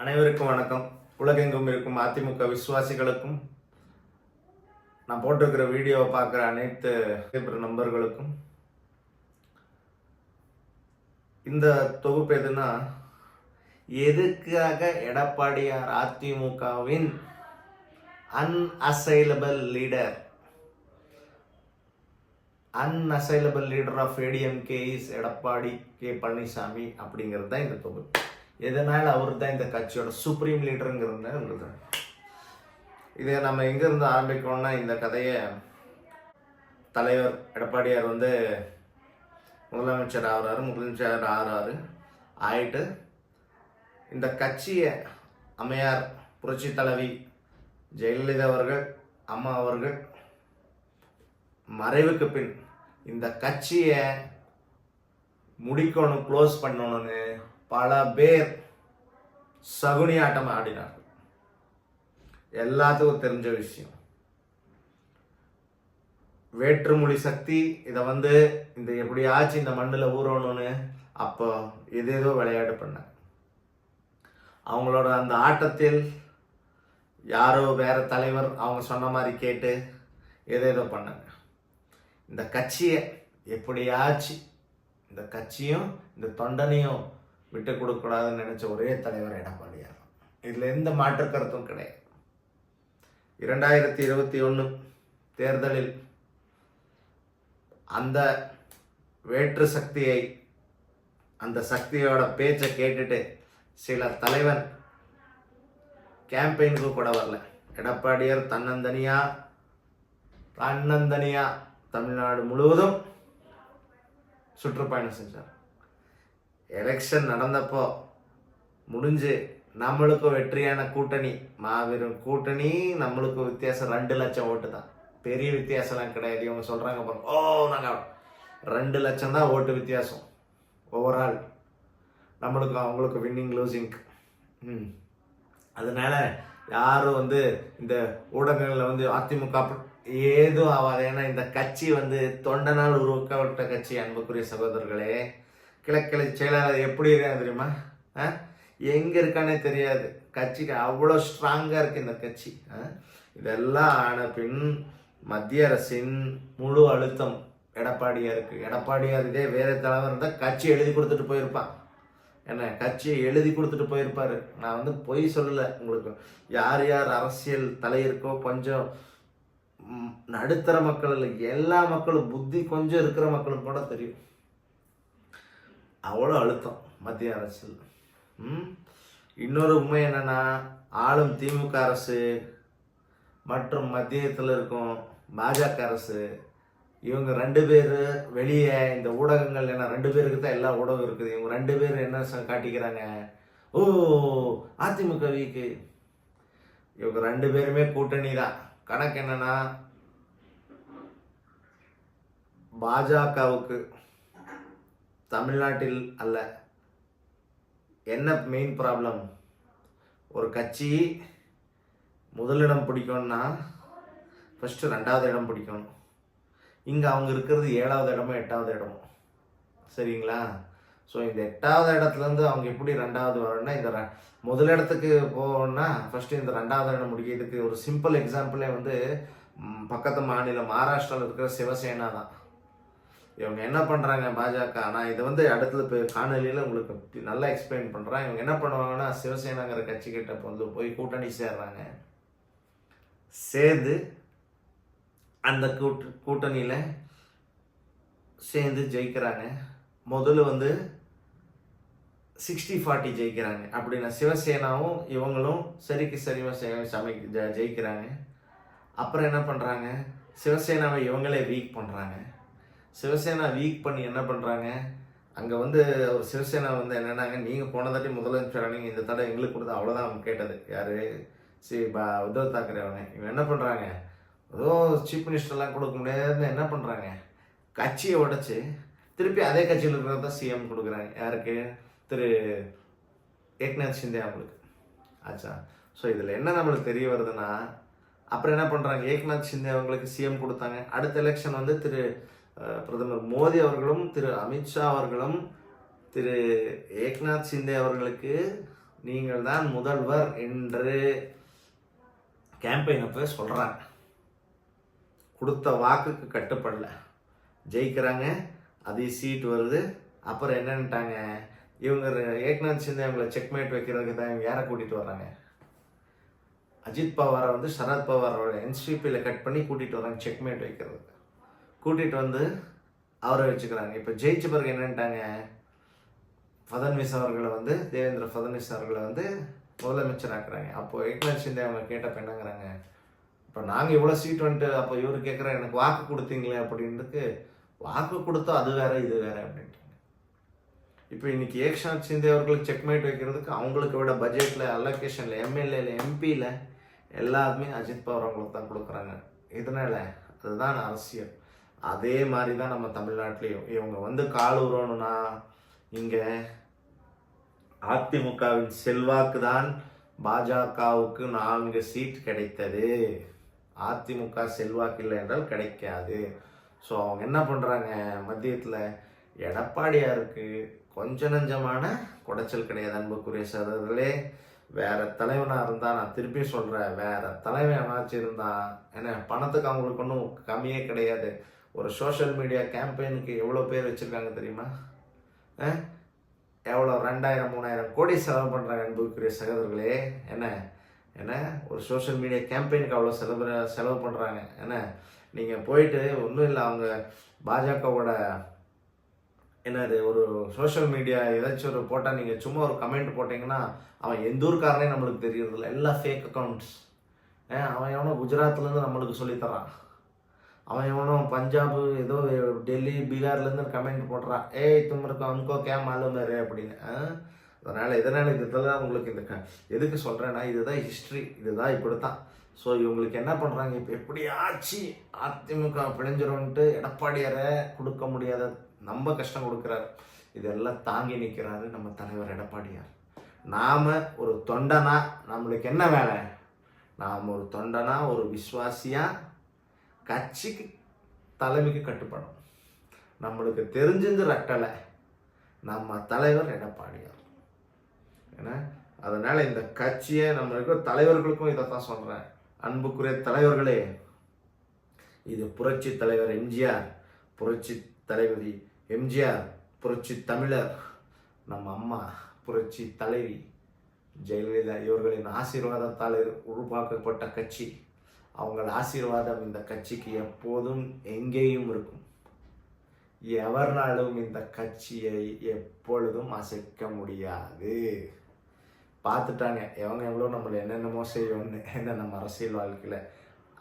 அனைவருக்கும் வணக்கம். உலகெங்கும் இருக்கும் அதிமுக விசுவாசிகளுக்கும் நான் போட்டிருக்கிற வீடியோவை பார்க்குற அனைத்து பேப்பர் நண்பர்களுக்கும் இந்த தொகுப்பு எதுனா எதுக்காக எடப்பாடியார் அதிமுகவின் unassailable leader unassailable leader of ADMK is Edappadi K Palaniswami அப்படிங்கிறது தான் இந்த தொகுப்பு. எதனால் அவர் தான் இந்த கட்சியோட சுப்ரீம் லீடருங்கிறது இதை நம்ம எங்கேருந்து ஆரம்பிக்கணும்னா இந்த கதையை தலைவர் எடப்பாடியார் வந்து முதலமைச்சர் ஆகிறாரு முதலமைச்சர் ஆகிறாரு. ஆயிட்டு இந்த கட்சியை அம்மையார் புரட்சி தலைவி ஜெயலலிதா அவர்கள் அம்மா அவர்கள் மறைவுக்கு பின் இந்த கட்சியை முடிக்கணும் க்ளோஸ் பண்ணணும்னு பல பேர் சகுனி ஆட்டம் ஆடினார்கள். எல்லாத்துக்கும் தெரிஞ்ச விஷயம். வேற்றுமொழி சக்தி இதை வந்து இந்த எப்படியாச்சும் இந்த மண்ணில் ஊறணும்னு அப்போ எதேதோ விளையாட்டு பண்ணாங்க. அவங்களோட அந்த ஆட்டத்தில் யாரோ வேற தலைவர் அவங்க சொன்ன மாதிரி கேட்டு எதேதோ பண்ணாங்க. இந்த கட்சியை எப்படியாச்சு இந்த கட்சியும் இந்த தொண்டனையும் விட்டு கொடுக்கக்கூடாதுன்னு நினச்ச ஒரே தலைவர் எடப்பாடியார் இதில் எந்த மாற்று கருத்தும் கிடையாது. இரண்டாயிரத்தி இருபத்தி ஒன்று தேர்தலில் அந்த வேற்று சக்தியை அந்த சக்தியோட பேச்சை கேட்டுட்டு சில தலைவன் கேம்பெயினுக்கு கூட வரல. எடப்பாடியார் தன்னந்தனியா தன்னந்தனியா தமிழ்நாடு முழுவதும் சுற்றுப்பயணம் செஞ்சார். எலெக்ஷன் நடந்தப்போ முடிஞ்சு நம்மளுக்கும் வெற்றியான கூட்டணி மாபெரும் கூட்டணி நம்மளுக்கும் வித்தியாசம் ரெண்டு லட்சம் ஓட்டு தான். பெரிய வித்தியாசம்லாம் கிடையாது. இவங்க சொல்கிறாங்க பாருங்க ஓ நாங்கள் ரெண்டு லட்சம் தான் ஓட்டு வித்தியாசம். ஓவரால் நம்மளுக்கு அவங்களுக்கு வின்னிங் லூசிங் ம். அதனால யாரும் வந்து இந்த ஊடகங்களில் வந்து அதிமுக ஏதும் ஆகாது ஏன்னா இந்த கட்சி வந்து தொண்டனால் உருவாக்கப்பட்ட கட்சி அன்புக்குரிய சகோதரர்களே. கிழக்கிளை செயலாளர் எப்படி இருக்காங்க தெரியுமா? ஆ? எங்கே இருக்கானே தெரியாது. கட்சிக்கு அவ்வளோ ஸ்ட்ராங்காக இருக்குது இந்த கட்சி. ஆ? இதெல்லாம் ஆன பின் மத்திய அரசின் முழு அழுத்தம் எடப்பாடியாருக்கு எடப்பாடியார் இருக்கே வேற தலைவர் இருந்தால் கட்சி எழுதி கொடுத்துட்டு போயிருப்பான். என்ன கட்சியை எழுதி கொடுத்துட்டு போயிருப்பாரு. நான் வந்து பொய் சொல்லலை உங்களுக்கு. யார் யார் அரசியல் தலை இருக்கோ கொஞ்சம் நடுத்தர மக்கள் எல்லா மக்களும் புத்தி கொஞ்சம் இருக்கிற மக்களுக்கு கூட தெரியும். அவ்வளோ அழுத்தம் மத்திய அரசில். இன்னொரு உண்மை என்னென்னா ஆளும் திமுக அரசு மற்றும் மத்தியத்தில் இருக்கும் பாஜக அரசு இவங்க ரெண்டு பேர் வெளியே இந்த ஊடகங்கள் என்ன ரெண்டு பேருக்கு தான் எல்லா ஊடகம் இருக்குது. இவங்க ரெண்டு பேர் என்ன காட்டிக்கிறாங்க? ஓ அதிமுக வீக்கு இவங்க ரெண்டு பேருமே கூட்டணி தான். கணக்கு என்னன்னா பாஜகவுக்கு. தமிழ்நாட்டில் அல்ல. என்ன மெயின் ப்ராப்ளம் ஒரு கட்சி முதலிடம் பிடிக்கும்னா ஃபஸ்ட்டு ரெண்டாவது இடம் பிடிக்கணும். இங்கே அவங்க இருக்கிறது ஏழாவது இடமோ எட்டாவது இடமோ. சரிங்களா? ஸோ இந்த எட்டாவது இடத்துலேருந்து அவங்க எப்படி ரெண்டாவது வரணும்னா இந்த ரெ- முதல் இடத்துக்கு போகணும்னா ஃபஸ்ட்டு இந்த ரெண்டாவது இடம் முடிக்கிறதுக்கு ஒரு சிம்பிள் எக்ஸாம்பிளே வந்து பக்கத்து மாநிலம் மகாராஷ்டிராவில் இருக்கிற சிவசேனா தான். இவங்க என்ன பண்ணுறாங்க பாஜக? ஆனால் இதை வந்து அடுத்தது இப்போ காணொலியில் உங்களுக்கு நல்லா எக்ஸ்பிளைன் பண்ணுறான் இவங்க என்ன பண்ணுவாங்கன்னா சிவசேனாங்கிற கட்சிக்கிட்ட வந்து போய் கூட்டணி சேர்றாங்க. சேர்ந்து அந்த கூட்டு கூட்டணியில் சேர்ந்து ஜெயிக்கிறாங்க. முதல்ல வந்து சிக்ஸ்டி ஃபார்ட்டி ஜெயிக்கிறாங்க. அப்படின்னா சிவசேனாவும் இவங்களும் சரிக்கு சரிவா சமை ஜெயிக்கிறாங்க. அப்புறம் என்ன பண்ணுறாங்க சிவசேனாவை இவங்களே வீக் பண்ணுறாங்க சிவசேனா வீக் பண்ணி என்ன பண்ணுறாங்க அங்கே வந்து ஒரு சிவசேனா வந்து என்னென்னாங்க நீங்கள் போன தாட்டி முதலமைச்சர் நீங்கள் இந்த தடவை எங்களுக்கு கொடுத்து அவ்வளோதான் அவங்க கேட்டது. யார்? சி பா உத்தவ் தாக்கரே அவங்க. இவன் என்ன பண்ணுறாங்க ஏதோ சீஃப் மினிஸ்டர்லாம் கொடுக்க முடியாதுன்னு என்ன பண்ணுறாங்க கட்சியை உடச்சி திருப்பி அதே கட்சியில் இருக்கிறத தான் சிஎம் கொடுக்குறாங்க. யாருக்கு? திரு ஏக்நாத் சிந்தே அவங்களுக்கு. ஆச்சா? ஸோ இதில் என்ன நம்மளுக்கு தெரிய வருதுன்னா அப்புறம் என்ன பண்ணுறாங்க ஏக்நாத் சிந்தே அவங்களுக்கு சிஎம் கொடுத்தாங்க. அடுத்த எலெக்ஷன் வந்து திரு பிரதமர் மோடி அவர்களும் திரு அமித்ஷா அவர்களும் திரு ஏக்நாத் சிந்தே அவர்களுக்கு நீங்கள் தான் முதல்வர் என்று கேம்பெயின் அப்போ சொல்கிறாங்க கொடுத்த வாக்குக்கு கட்டுப்படல. ஜெயிக்கிறாங்க அதே சீட் வருது. அப்புறம் என்னன்ட்டாங்க? இவங்க ஏக்நாத் சிந்தே அவங்கள செக்மேட் வைக்கிறதுக்கு தான் இவங்க யாரை கூட்டிகிட்டு வர்றாங்க? அஜித் பவாரை வந்து சரத் பவாரோட என்சிபியில் கட் பண்ணி கூட்டிகிட்டு வராங்க செக்மேட் வைக்கிறதுக்கு. கூட்டிகிட்டு வந்து அவரை வச்சுக்கிறாங்க. இப்போ ஜெயிச்ச பிறகு என்னன்ட்டாங்க ஃபதன்விஸ் அவர்களை வந்து தேவேந்திர ஃபதன்விஸ் அவர்களை வந்து முதலமைச்சர் ஆக்குறாங்க. அப்போ ஏக்நாத் ஷிண்டே அவங்க கேட்டப்ப என்னங்கிறாங்க இப்போ நாங்கள் இவ்வளோ சீட் வந்துட்டு அப்போ இவர் கேட்குற எனக்கு வாக்கு கொடுத்தீங்களே அப்படின்றதுக்கு வாக்கு கொடுத்தா அது வேற இது வேற அப்படின்ட்டு இப்போ இன்னைக்கு ஏக்நாத் சிந்தே அவர்களுக்கு செக்மேட் வைக்கிறதுக்கு அவங்களுக்கு விட பட்ஜெட்டில் அலோகேஷனில் எம்எல்ஏல எம்பியில் எல்லாருமே அஜித் பவர் அவங்களுக்கு தான் கொடுக்குறாங்க. இதனால் அதுதான் அரசியல். அதே மாதிரி தான் நம்ம தமிழ்நாட்டிலையும். இவங்க வந்து கால் உருவணும்னா இங்கே அதிமுகவின் செல்வாக்கு தான் பாஜகவுக்கு நான்கு சீட் கிடைத்தது. அதிமுக செல்வாக்கு இல்லை என்றால் கிடைக்காது. ஸோ அவங்க என்ன பண்ணுறாங்க மத்தியத்தில் எடப்பாடியாருக்கு கொஞ்ச நஞ்சமான குடைச்சல் கிடையாது அன்புக்குரிய சகோதரர்களே. வேற தலைவனாக இருந்தால் நான் திருப்பி சொல்கிறேன் வேற தலைவன் எவனாச்சும் இருந்தால் என்ன பணத்துக்கு அவங்களுக்கு ஒன்றும் கம்மியே கிடையாது. ஒரு சோஷியல் மீடியா கேம்பெயினுக்கு எவ்வளோ பேர் வச்சுருக்காங்க தெரியுமா? எவ்வளோ? ரெண்டாயிரம் மூணாயிரம் கோடி செலவு பண்ணுறாங்க அன்புக்குரிய சகோதரர்களே. என்ன? என்ன? ஒரு சோஷியல் மீடியா கேம்பெயினுக்கு அவ்வளோ செலவு செலவு பண்ணுறாங்க என்ன? நீங்கள் போயிட்டு ஒன்றும் இல்லை அவங்க பாஜகவோட என்னது ஒரு சோஷியல் மீடியா ஏதாச்சும் ஒரு போட்டால் நீங்கள் சும்மா ஒரு கமெண்ட் போட்டிங்கன்னா அவன் எந்த ஊருக்காரனே நம்மளுக்கு தெரியறதில்ல. எல்லாம் ஃபேக் அக்கௌண்ட்ஸ் அவன் எவனோ குஜராத்லேருந்து நம்மளுக்கு சொல்லித் தரான் அவன் இவனும் பஞ்சாப் ஏதோ டெல்லி பீகார்லேருந்து கமெண்ட் போடுறான் ஏய் தும்முருக்கு அனுக்கோ கே மாலும் ரே அப்படின்னு. அதனால் இதனால் இதனால இதெல்லாம் உங்களுக்கு இந்த க எதுக்கு சொல்கிறேன்னா இதுதான் ஹிஸ்ட்ரி இதுதான் இப்படி தான் ஸோ இவங்களுக்கு என்ன பண்ணுறாங்க இப்போ எப்படியாச்சு அதிமுக பிணைஞ்சிரும்ன்ட்டு எடப்பாடியாரை கொடுக்க முடியாத நம்ம கஷ்டம் கொடுக்குறாரு. இதெல்லாம் தாங்கி நிற்கிறாரு நம்ம தலைவர் எடப்பாடியார். நாம் ஒரு தொண்டனா நம்மளுக்கு என்ன வேலை? நாம் ஒரு தொண்டனா ஒரு விஸ்வாசியாக கட்சிக்கு தலைமைக்கு கட்டுப்படும். நம்மளுக்கு தெரிஞ்சது ரட்டலை நம்ம தலைவர் எடப்பாடியார். ஏன்னா அதனால் இந்த கட்சியை நம்ம இருக்கிற தலைவர்களுக்கும் இதை தான் சொல்கிறேன் அன்புக்குரிய தலைவர்களே இது புரட்சி தலைவர் எம்ஜிஆர் புரட்சி தலைவதி எம்ஜிஆர் புரட்சி தமிழர் நம்ம அம்மா புரட்சி தலைவி ஜெயலலிதா இவர்களின் ஆசீர்வாதத்தால் உருவாக்கப்பட்ட கட்சி. அவங்கள் ஆசீர்வாதம் இந்த கட்சிக்கு எப்போதும் எங்கேயும் இருக்கும். எவர்னாலும் இந்த கட்சியை எப்பொழுதும் அசைக்க முடியாது. பார்த்துட்டாங்க. எவங்க எவ்வளோ நம்மளை என்னென்னமோ செய்வோம்னு என்ன நம்ம அரசியல் வாழ்க்கையில்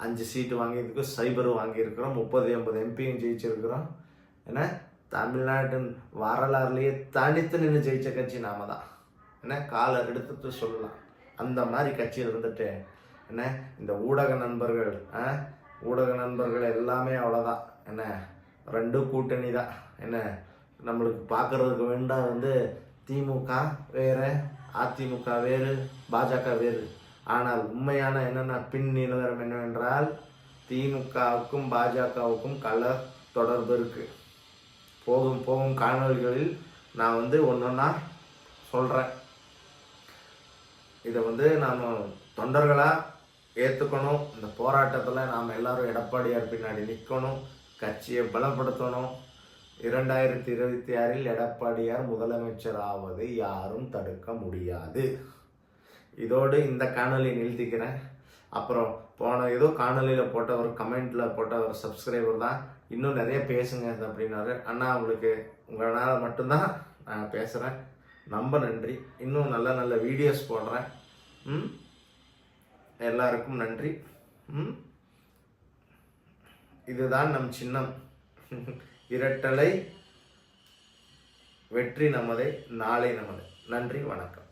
அஞ்சு சீட்டு வாங்கியிருக்கோம் சைபர் வாங்கியிருக்கிறோம் முப்பது எண்பது எம்பியும் ஜெயிச்சிருக்கிறோம். ஏன்னா தமிழ்நாட்டின் வரலாறுலேயே தனித்து நின்று ஜெயிச்ச கட்சி நாம தான். ஏன்னா காலை எடுத்துட்டு சொல்லலாம். அந்த மாதிரி கட்சியில் இருந்துட்டு என்ன? இந்த ஊடக நண்பர்கள் ஊடக நண்பர்கள் எல்லாமே அவ்வளோதான் என்ன? ரெண்டு கூட்டணி தான். என்ன? நம்மளுக்கு பார்க்கறதுக்கு வேண்டாம் வந்து திமுக வேறு அதிமுக வேறு பாஜக வேறு. ஆனால் உண்மையான என்னென்ன பின் நிலவரம் என்னவென்றால் திமுகவுக்கும் பாஜகவுக்கும் கல தொடர்பு இருக்குது போகும் போகும் காணொளிகளில் நான் வந்து ஒன்றா சொல்கிறேன் இதை வந்து நாம் தொண்டர்களாக ஏற்றுக்கணும் இந்த போராட்டத்தில் நாம் எல்லாரும் எடப்பாடியார் பின்னாடி நிற்கணும் கட்சியை பலப்படுத்தணும். இரண்டாயிரத்தி இருபத்தி ஆறில் எடப்பாடியார் முதலமைச்சர் ஆவதை யாரும் தடுக்க முடியாது. இதோடு இந்த காணொலி நிறுத்திக்கிறேன். அப்புறம் போன ஏதோ காணொலியில் போட்ட ஒரு கமெண்ட்டில் போட்ட ஒரு சப்ஸ்கிரைபர் தான். இன்னும் நிறைய பேசுங்க அப்படின்னாரு. அண்ணா உங்களுக்கு உங்களால் மட்டும்தான் நான் பேசுகிறேன் ரொம்ப நன்றி. இன்னும் நல்ல நல்ல வீடியோஸ் போடுறேன். ம்? எல்லாருக்கும் நன்றி. இதுதான் நம் சின்னம். இரட்டலை வெற்றி நமதே நாளை நமது. நன்றி வணக்கம்.